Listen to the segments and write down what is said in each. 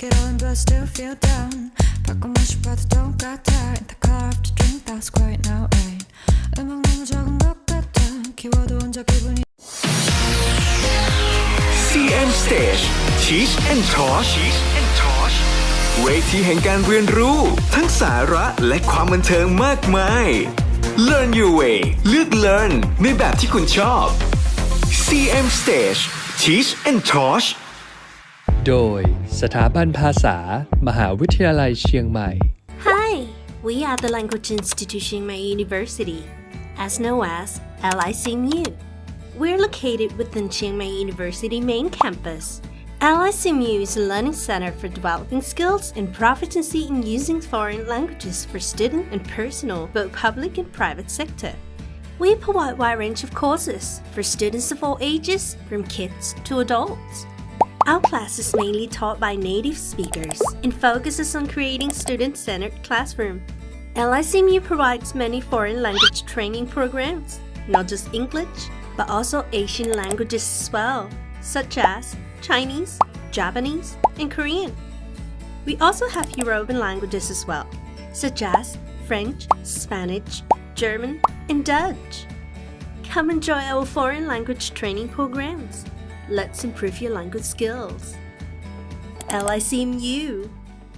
I still feel down 바꿔 마셔봐도 똑같아 In the car after drink that's great now ain't 음악 너무 적은 것 같아 키워도 혼자 기분이 CM Stage Teach and Torch เวทีแห่งการเรียนรู้ ทั้งสาระและความบันเทิงมากมาย Learn your way เลือก Learn ในแบบที่คุณชอบ CM Stage Teach and Torch โดยสถาบันภาษา มหาวิทยาลัยเชียงใหม่ Hi, we are the Language Institute Chiang Mai University, as known as LICMU. We're located within Chiang Mai University main campus. LICMU is a learning center for developing skills and proficiency in using foreign languages for student and personal, both public and private sector. We provide wide range of courses for students of all ages, from kids to adults. Our class is mainly taught by native speakers and focuses on creating student-centered classroom. LICMU provides many foreign language training programs, not just English, but also Asian languages as well, such as Chinese, Japanese, and Korean. We also have European languages as well, such as French, Spanish, German, and Dutch. Come enjoy our foreign language training programs. Let's improve your language skills. LICMU,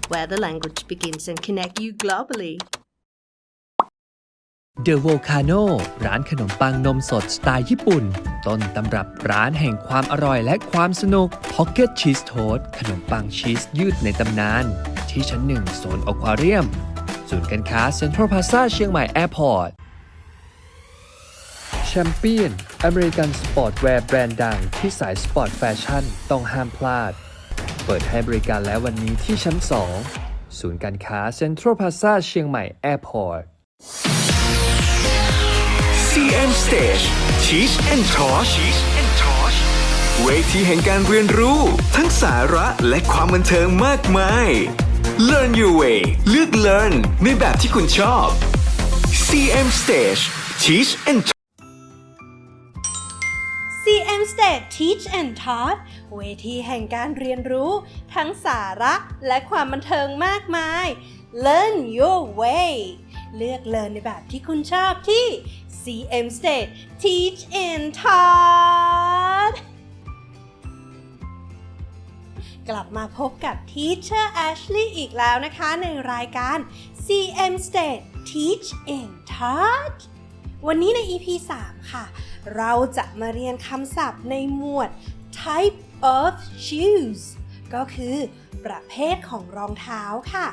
where the language begins and connect you globally. The Volcano ร้านขนมปังนมสดสไตล์ญี่ปุ่น ต้นตำรับร้านแห่งความอร่อยและความสนุก Pocket Cheese Toast ขนมปังชีสยืดในตำนาน ที่ชั้นหนึ่งโซนอควาเรียม ศูนย์การค้าเซ็นทรัลพาซาเชียงใหม่แอร์พอร์ต แชมเปี้ยนอเมริกันสปอร์ตแวร์แบรนด์ดังที่สายสปอร์ตแฟชั่นต้องห้ามพลาด เปิดให้บริการแล้ววันนี้ที่ชั้น 2 ศูนย์การค้าเซ็นทรัลพาซาเชียงใหม่แอร์พอร์ต CM Stage Teach and Torch เวทีแห่งการเรียนรู้ ทั้งสาระและความบันเทิงมากมาย Learn your way เลือก Learn ในแบบที่คุณชอบ CM Stage Teach and CM State Teach and Taught เวทีแห่งการเรียนรู้ ทั้งสาระและความบันเทิงมากมาย Learn your way เลือกเรียนในแบบที่คุณชอบที่ CM State Teach and Taught กลับมาพบกับ Teacher Ashley อีกแล้วนะคะในรายการ CM State Teach and Taught วันนี้ใน EP 3 ค่ะ เราจะมาเรียนคำศัพท์ในหมวด type of shoes ก็คือประเภทของรองเท้าค่ะ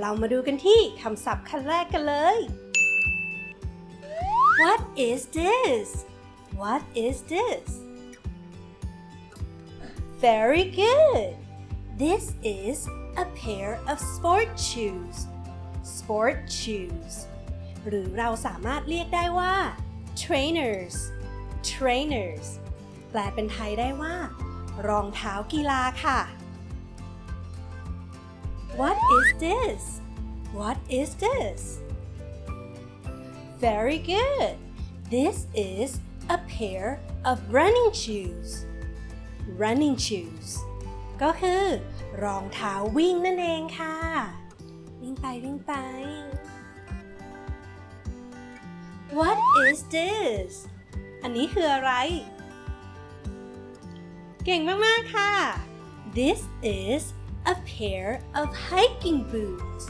เรามาดูกันที่คำศัพท์ขั้นแรกกันเลย What is this? What is this? Very good. This is a pair of sport shoes. Sport shoes. หรือเราสามารถเรียกได้ว่า trainers trainers แปลเป็นไทยได้ว่า รองเท้ากีฬาค่ะ What is this What is this Very good This is a pair of running shoes running shoes ก็คือ รองเท้าวิ่งนั่นเองค่ะ วิ่งไปวิ่งไป What is this อันนี้คืออะไร เก่งมาก ๆ ค่ะ This is a pair of hiking boots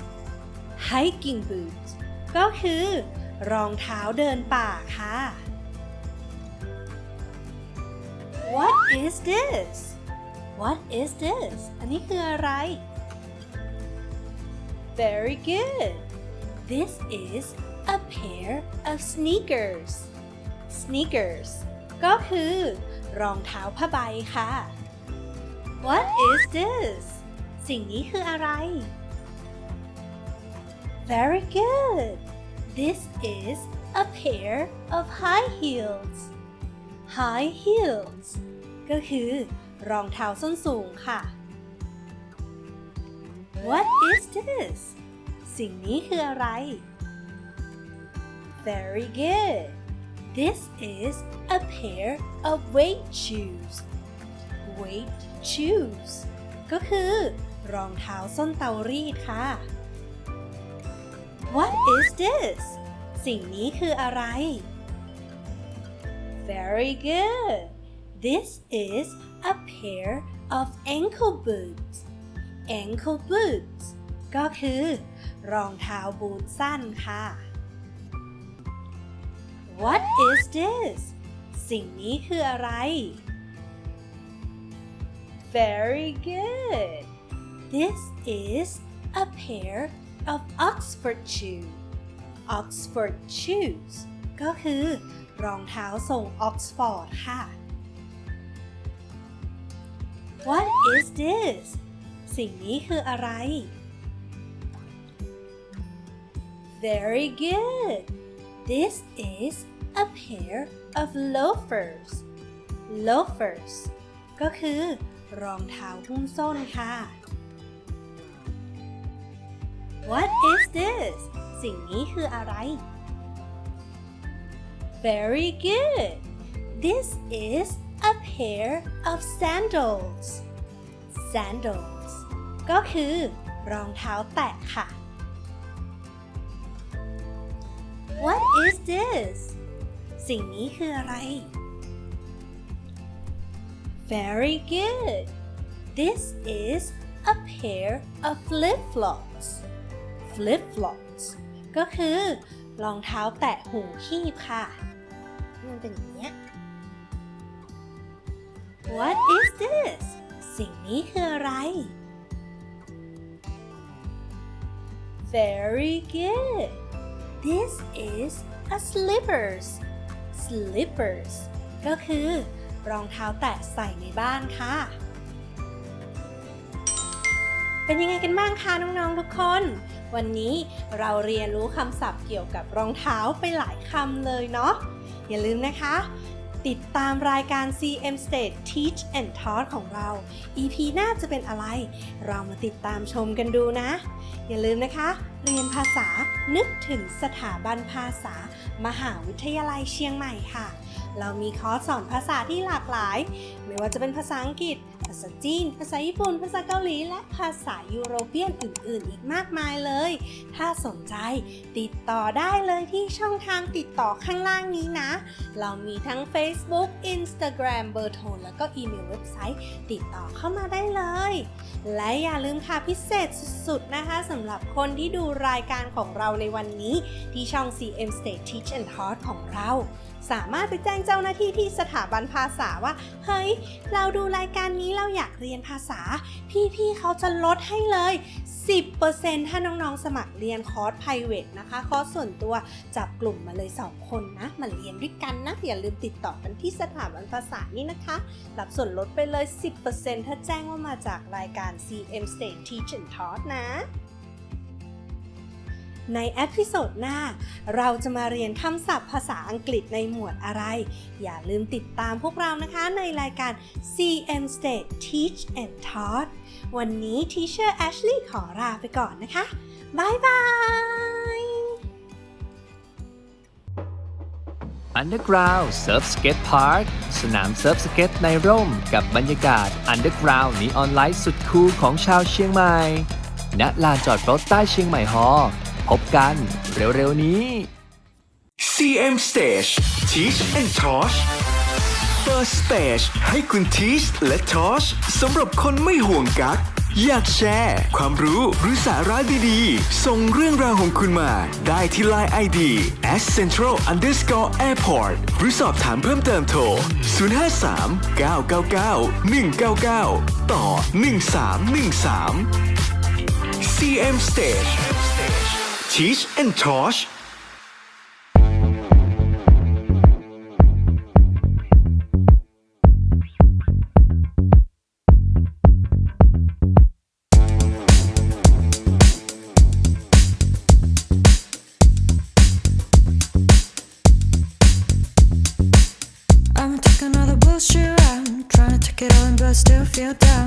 hiking boots ก็คือ รองเท้าเดินป่าค่ะ What is this What is this อันนี้คืออะไร Very good This is a pair of sneakers sneakers ก็คือ รองเท้าผ้าใบค่ะ What is this สิ่งนี้คืออะไร Very good This is a pair of high heels high heels ก็คือ รองเท้าส้นสูงค่ะ What is this สิ่งนี้คืออะไร Very good. This is a pair of weight shoes. Weight shoes ก็คือ รองเท้าส้นเตารีดค่ะ What is this สิ่งนี้คืออะไร Very good This is a pair of ankle boots ankle boots ก็คือ รองเท้าบูทสั้นค่ะ What is this สิ่งนี้คืออะไร Very good This is a pair of Oxford shoes Oxford shoes ก็คือ รองเท้าทรงออกซฟอร์ดค่ะ What is this สิ่งนี้คืออะไร Very good This is a pair of loafers loafers ก็คือ รองเท้าหุ้มส้นค่ะ What is this สิ่งนี้คืออะไร Very good This is a pair of sandals sandals ก็คือ รองเท้าแตะค่ะ What is this สิ่งนี้คืออะไร Very good This is a pair of flip-flops flip-flops ก็คือรองเท้าแตะหูคีบค่ะ มันเป็นอย่างนี้ What is this สิ่งนี้คืออะไร Very good This is a slippers slippers ก็คือ รองเท้าแตะใส่ในบ้านค่ะ เป็นยังไงกันบ้างคะน้องๆทุกคน วันนี้เราเรียนรู้คำศัพท์เกี่ยวกับรองเท้าไปหลายคำเลยเนาะ อย่าลืมนะคะ ติดตามรายการ CM State Teach and Taught ของเรา EP หน้าจะเป็นอะไร เรามาติดตามชมกันดูนะ อย่าลืมนะคะ เรียนภาษานึกถึงสถาบันภาษา มหาวิทยาลัยเชียงใหม่ค่ะ เรามีคอร์สสอนภาษาที่หลากหลาย ไม่ว่าจะเป็นภาษาอังกฤษ ภาษาจีน ภาษาญี่ปุ่น ภาษาเกาหลี และภาษายุโรเปียนอื่น ๆ อีกมากมายเลย ถ้าสนใจติดต่อได้เลยที่ช่องทางติดต่อข้างล่างนี้นะ เรามีทั้ง Facebook Instagram เบอร์โทรแล้วก็อีเมลเว็บไซต์ ติดต่อเข้ามาได้เลย และอย่าลืมค่ะพิเศษสุด ๆ นะคะสำหรับคนที่ดูรายการของเราในวันนี้ ที่ช่อง CM State Teach and Taught ของเรา สามารถไปแจ้งเจ้าหน้าที่ที่สถาบันภาษาว่า เฮ้ย เราดูรายการนี้เราอยากเรียนภาษา พี่ๆเขาจะลดให้เลย 10%ถ้าน้องๆสมัครเรียนคอร์ส private นะคะ คอร์สส่วนตัวจับกลุ่มมาเลย 2 คนนะ มาเรียนด้วยกันนะ อย่าลืมติดต่อกันที่สถาบันภาษานี่นะคะ รับส่วนลดไปเลย 10%ถ้าแจ้งว่ามาจากรายการ CM State Teach and Taught นะ ในเอพิโซดหน้า เราจะมาเรียนคำศัพท์ภาษาอังกฤษในหมวดอะไร อย่าลืมติดตามพวกเรานะคะในรายการ CM State Teach and Taught วันนี้ Teacher Ashley ขอลาไปก่อนนะคะบายบาย Underground Surf Skate Park สนามเซิร์ฟสเก็ตในร่ม กับบรรยากาศ Underground นีออนไลท์สุดคูลของชาวเชียงใหม่ณลานจอดรถใต้เชียงใหม่ฮอล์ พบกันเร็วๆนี้ CM Stage Teach and Tosh First Stage ให้คุณ Teach และ Tosh สำหรับคนไม่ห่วงกั๊กอยากแชร์ ความรู้หรือสาระดีๆ ส่งเรื่องราวของคุณมา ได้ที่ Line ID at central underscore airport หรือสอบถามเพิ่มเติมโทร 053 999 199 ต่อ 1313 CM Stage Teach and Tosh. I'ma take another bullshit round Trying to take it all in but still feel down